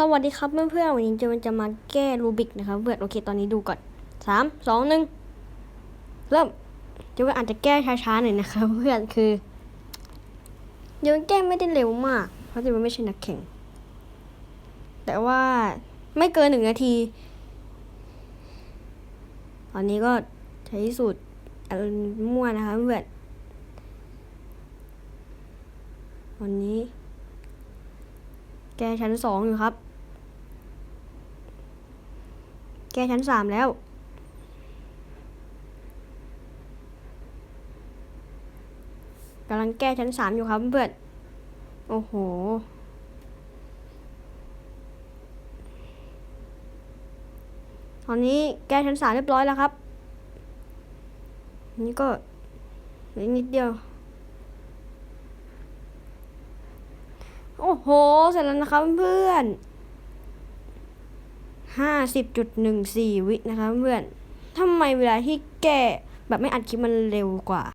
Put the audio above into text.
สวัสดีครับเพื่อนๆวันนี้จะจะมาแก้รูบิกนะครับเพื่อนโอเคตอนนี้ดูก่อนสามสองหนึ่งเริ่มเดี๋ยวอาจจะแก้ช้าๆหน่อยนะครับเพื่อนคือเดี๋ยวแก้ไม่ได้เร็วมาก เพราะจะไม่ใช่นักแข่ง แต่ว่าไม่เกินหนึ่งนาที ตอนนี้ก็ใช้สูตรมั่วนะคะเพื่อนวันนี้ แก้ชั้นสองอยู่ครับ แก้ชั้นสามแล้ว กำลังแก้ชั้นสามอยู่ครับเพื่อนโอ้โห ตอนนี้แก้ชั้นสามเรียบร้อยแล้วครับ นี่ก็เหลือนิดเดียว โอ้โห เสร็จแล้วนะครับเพื่อน ห้าสิบจุดหนึ่งสี่วินะคะเพื่อนทำไมเวลาที่แก้แบบไม่อัดคลิปมันเร็วกว่า